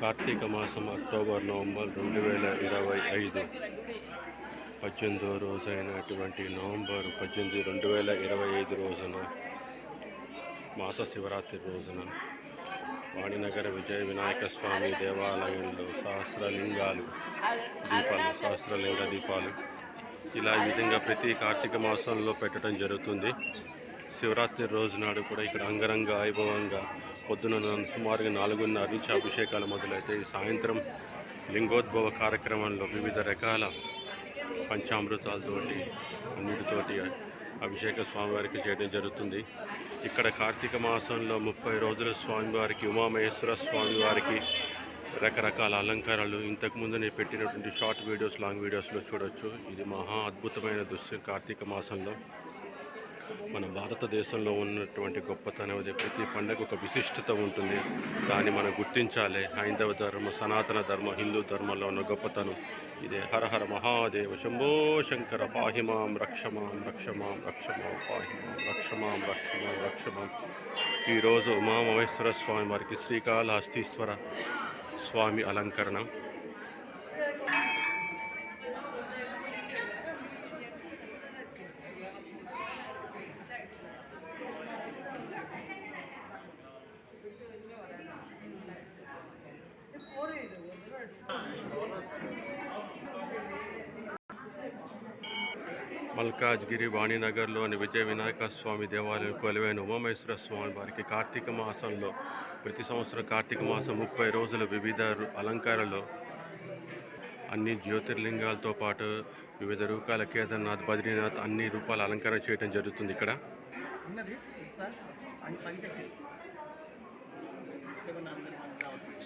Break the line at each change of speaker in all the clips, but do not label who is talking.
కార్తీక మాసం October November రెండు వేల ఇరవై ఐదు. పద్దెనిమిదో రోజైనటువంటి నవంబర్ పద్దెనిమిది రెండు వేల ఇరవై ఐదు రోజున మాస శివరాత్రి రోజున వాణినగర విజయ వినాయక స్వామి దేవాలయంలో సహస్రలింగాలు దీపాలు సహస్రలింగ దీపాలు ఇలా ఈ విధంగా ప్రతి కార్తీక మాసంలో పెట్టడం జరుగుతుంది. శివరాత్రి రోజు నాడు కూడా ఇక్కడ అంగరంగ వైభవంగా పొద్దున సుమారుగా నాలుగున్నర నుంచి అభిషేకాలు మొదలైతే సాయంత్రం లింగోద్భవ కార్యక్రమంలో వివిధ రకాల పంచామృతాలతోటి అన్నిటితోటి అభిషేక స్వామివారికి చేయడం జరుగుతుంది. ఇక్కడ కార్తీక మాసంలో ముప్పై రోజుల స్వామివారికి ఉమామహేశ్వర స్వామివారికి రకరకాల అలంకారాలు. ఇంతకుముందు నేను పెట్టినటువంటి షార్ట్ వీడియోస్ లాంగ్ వీడియోస్లో చూడొచ్చు. ఇది మహా అద్భుతమైన దృశ్యం కార్తీక మాసంలో. మన భారతదేశంలో ఉన్నటువంటి గొప్పతనం అది ప్రతి పండగ ఒక విశిష్టత ఉంటుంది. దాన్ని మనం గుర్తించాలి. హైందవ ధర్మ సనాతన ధర్మ హిందూ ధర్మంలో ఉన్న గొప్పతనం. ఇదే హర హర మహాదేవ శంభో శంకర పాహిమాం రక్షమాం రక్షమాం రక్షమాం పాహిమాం రక్షమాం రక్షమాం రక్షమాం ఈరోజు ఉమామహేశ్వర స్వామి వారికి శ్రీకాళహస్తీశ్వర స్వామి అలంకరణ. మల్కాజ్గిరి వాణినగర్లోని విజయ వినాయక స్వామి దేవాలయం కొలువైన ఉమామేశ్వర స్వామి వారికి కార్తీక మాసంలో ప్రతి సంవత్సరం కార్తీక మాసం ముప్పై రోజుల వివిధ అలంకారాలు. అన్ని జ్యోతిర్లింగాలతో పాటు వివిధ రూపాల కేదార్నాథ్ బద్రీనాథ్ అన్ని రూపాల అలంకరణ చేయడం జరుగుతుంది ఇక్కడ.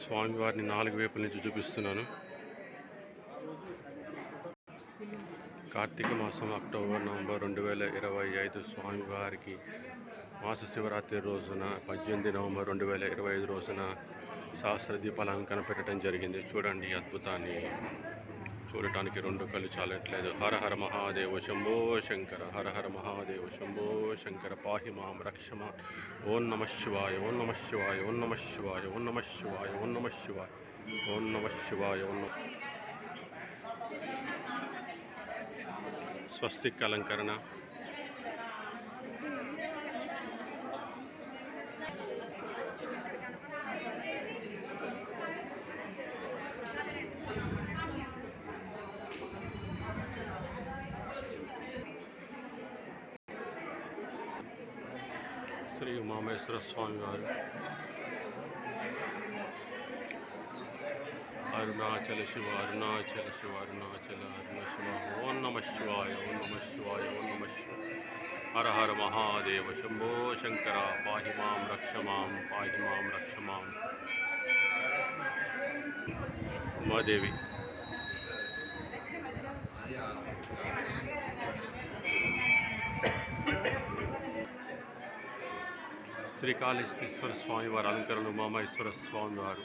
స్వామివారిని నాలుగు వైపుల నుంచి చూపిస్తున్నాను. కార్తీక మాసం అక్టోబర్ నవంబర్ రెండు వేల ఇరవై ఐదు స్వామివారికి మాస శివరాత్రి రోజున పద్దెనిమిది నవంబర్ రెండు వేల ఇరవై ఐదు రోజున సహస్ర దీపాల అలంకరణ పెట్టడం జరిగింది. చూడండి అద్భుతాన్ని. చూడటానికి రెండు కళ్ళు చాలట్లేదు. హర హర మహాదేవ శంభో శంకర హర హర మహాదేవ శంభో శంకర. పాహి మాం రక్షమ ఓం నమ శివాయ ఓం నమ శివాయ ఓం నమ శివాయ ఓం నమ శివాయ ఓం నమ శివాయ ఓం నమ శివాయ ఓం నమ స్వస్తిక్ అలంకరణ శ్రీ ఉమామేశ్వర స్వామి వారు అరుణాచల శివ అరుణాచల శివ అరుణాచల అరుణ శివ ఓం నమ శివాయ ఓం నమ శివాయ ఓం నమ శివాయ హర హర మహాదేవ శంభో శంకర పాహి మాం రక్ష మాం పాహి మాం రక్ష మాం. ఉమాదేవి. శ్రీకాళేశ్వర స్వామి వారి అలంకరణ ఉమామేశ్వర స్వామి వారు.